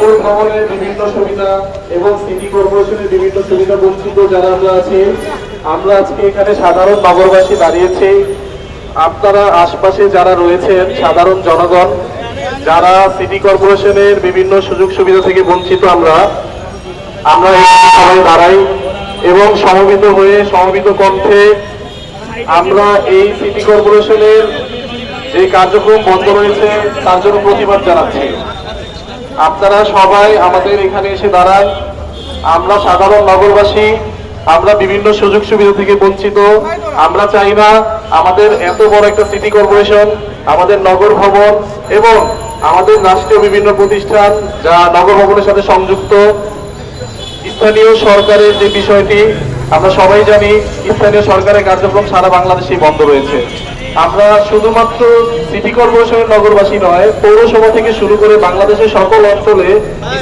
নগর ভবনের বিভিন্ন সুবিধা এবং সিটি কর্পোরেশনের বিভিন্ন সুবিধা বঞ্চিত যারা আমরা আছি, আমরা আজকে এখানে সাধারণ নগরবাসী দাঁড়িয়েছি। আপনারা আশপাশে যারা রয়েছেন, সাধারণ জনগণ, যারা সিটি কর্পোরেশনের বিভিন্ন সুযোগ সুবিধা থেকে বঞ্চিত আমরা আমরা সবাই দাঁড়াই এবং সমবেত হয়ে, সমবেত কণ্ঠে আমরা এই সিটি কর্পোরেশনের যে কার্যক্রম বন্ধ রয়েছে, তার জন্য প্রতিবাদ জানাচ্ছি। আপনারা সবাই আমাদের এখানে এসে দাঁড়ান। আমরা সাধারণ নগরবাসী, আমরা বিভিন্ন সুযোগ সুবিধা থেকে বঞ্চিত। আমরা চাই না আমাদের এত বড় একটা সিটি কর্পোরেশন, আমাদের নগর ভবন এবং আমাদের রাষ্ট্রীয় বিভিন্ন প্রতিষ্ঠান যা নগর ভবনের সাথে সংযুক্ত। স্থানীয় সরকারের যে বিষয়টি, আমরা সবাই জানি, স্থানীয় সরকারের কার্যক্রম সারা বাংলাদেশেই বন্ধ রয়েছে। আমরা শুধুমাত্র সিটি কর্পোরেশনের নগরবাসী নয়, পৌরসভা থেকে শুরু করে বাংলাদেশের সকল অঞ্চলে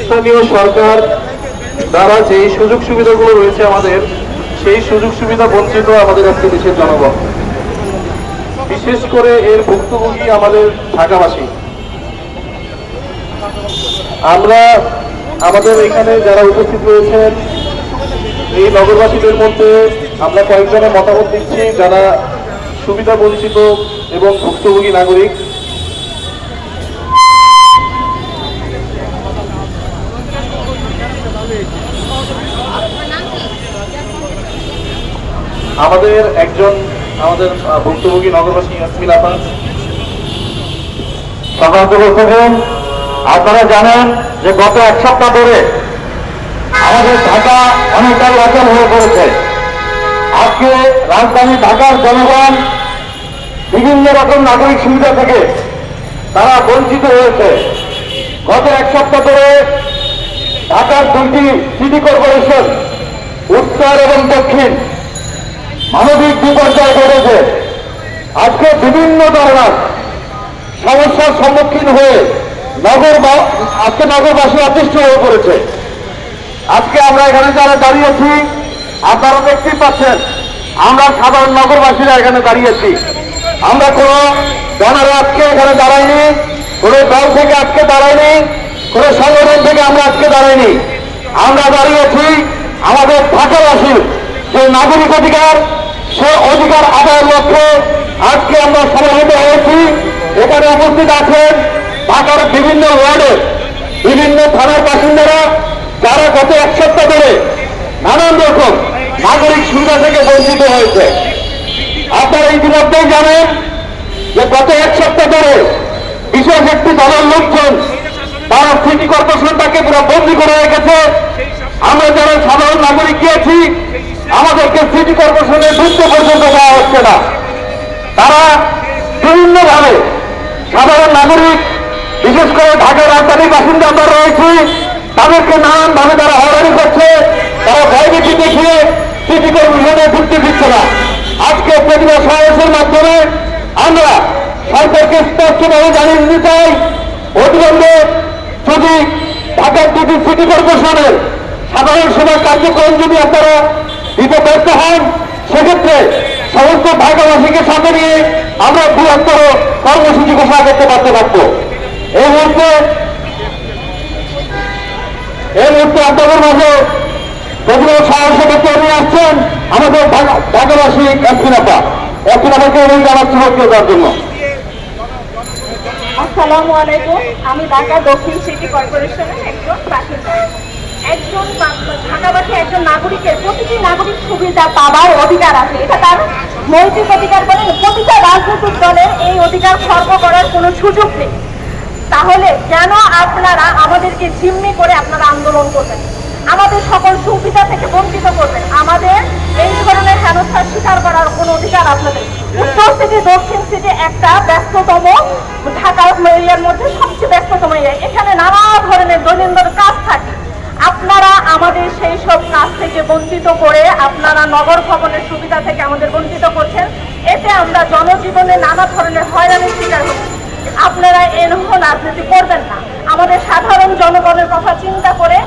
স্থানীয় সরকার দ্বারা যে সুযোগ সুবিধাগুলো রয়েছে আমাদের, সেই সুযোগ সুবিধা বঞ্চিত আমাদের আজকে দেশের জনগণ। বিশেষ করে এর ভুক্তভোগী আমাদের ঢাকাবাসী। আমরা আমাদের এখানে যারা উপস্থিত রয়েছেন, এই নগরবাসীদের মধ্যে আমরা কয়েকজনের মতামত দিচ্ছি, যারা সুবিধা বঞ্চিত এবং ভুক্তভোগী নাগরিক। আমাদের একজন, আমাদের ভুক্তভোগী নগরবাসী ইয়াসমিন থাকেন আপনারা জানেন যে গত এক সপ্তাহ ধরে আমাদের ঢাকা অনেকটা লচন হয়ে পড়েছে। আজকে রাজধানী ঢাকার জনগণ বিভিন্ন রকম নাগরিক সুবিধা থেকে তারা বঞ্চিত হয়েছে। গত এক সপ্তাহ ধরে ঢাকার দুইটি সিটি কর্পোরেশন, উত্তর এবং দক্ষিণ, মানবিক বিপর্যয় ঘটেছে আজকে বিভিন্ন ধরনের সমস্যার সম্মুখীন হয়ে নগর আজকে নগরবাসী অতিষ্ঠ হয়ে পড়েছে। আজকে আমরা এখানে যারা দাঁড়িয়েছি, আপনারা দেখতেই পাচ্ছেন, আমরা সাধারণ নগরবাসীরা এখানে দাঁড়িয়েছি। আমরা কোনো ব্যানারে আজকে এখানে দাঁড়াইনি, কোনো দল থেকে আজকে দাঁড়াইনি, কোনো সংগঠন থেকে আমরা আজকে দাঁড়াইনি। আমরা দাঁড়িয়েছি আমাদের ঢাকাবাসীর যে নাগরিক অধিকার, সে অধিকার আদায়ের লক্ষ্যে আজকে আমরা সমাহিত হয়েছি। এখানে উপস্থিত আছেন ঢাকার বিভিন্ন ওয়ার্ডের বিভিন্ন থানার বাসিন্দারা, যারা গত এক সপ্তাহ ধরে নানান রকম নাগরিক সুবিধা থেকে বঞ্চিত হয়েছে। আপনারা ইতিমধ্যেই জানেন যে গত এক সপ্তাহ ধরে বিশেষ একটি দলের লোকজন তারা সিটি কর্পোরেশনটাকে পুরো বন্দি করে রেখেছে। আমরা যারা সাধারণ নাগরিক গিয়েছি, আমাদেরকে সিটি কর্পোরেশনে ঢুকতে পর্যন্ত দেওয়া হচ্ছে না। তারা বিভিন্নভাবে সাধারণ নাগরিক, বিশেষ করে ঢাকার রাজধানীর বাসিন্দা আমরা রয়েছি, তাদেরকে নানানভাবে তারা হয়রানি প্রতিবাদ মাধ্যমে আমরা সরকারকে স্পষ্টভাবে জানিয়ে দিতে চাই অবিলম্বে যদি ঢাকার দুটি সিটি কর্পোরেশনের সাধারণ সভার কার্যক্রম যদি আপনারা দিতে ব্যর্থ হন, সেক্ষেত্রে সমস্ত ঢাকাবাসীকে সাথে নিয়ে আমরা বৃহত্তর কর্মসূচি ঘোষণা করতে পারতে পারব এই মুহূর্তে এই মুহূর্তে আপনাদের মাঝে প্রতিবাদ সাহসে ব্যক্তি নিয়ে আসছেন, আমাদের ঢাকা- ঢাকাবাসী একদিনাপা একদিনাপাকে অনুরোধ জানাচ্ছি জন্য। আসসালামু আলাইকুম। আমি ঢাকা দক্ষিণ সিটি কর্পোরেশনের একজন একজন ঢাকাবাসী একজন নাগরিকের প্রতিটি নাগরিক সুবিধা পাওয়ার অধিকার আছে। এটা তার নৈতিক অধিকার বলেন প্রতিটা রাজনৈতিক দলের এই অধিকার খর্ব করার কোনো সুযোগ নেই। তাহলে কেন আপনারা আমাদেরকে জিম্মি করে আপনারা আন্দোলন করবেন? আমাদের সকল সুবিধা থেকে বঞ্চিত করবেন। আমাদের এই ধরনের হেনস্থার শিকার করার কোনো অধিকার আপনাদের। উত্তর সিটি দক্ষিণ সিটি একটা ব্যস্ততম ঢাকা এরিয়ার মধ্যে সবচেয়ে ব্যস্ততম এরিয়া। এখানে নানা ধরনের দৈনন্দিন কাজ থাকে। আপনারা আমাদের সেই সব কাজ থেকে বঞ্চিত করে আপনারা নগর ভবনের সুবিধা থেকে আমাদের বঞ্চিত করছেন। এতে আমরা জনজীবনে নানা ধরনের হয়রানির শিকার হচ্ছি। আপনারা এরকম রাজনীতি করবেন না। আমাদের সাধারণ জনগণের কথা চিন্তা করে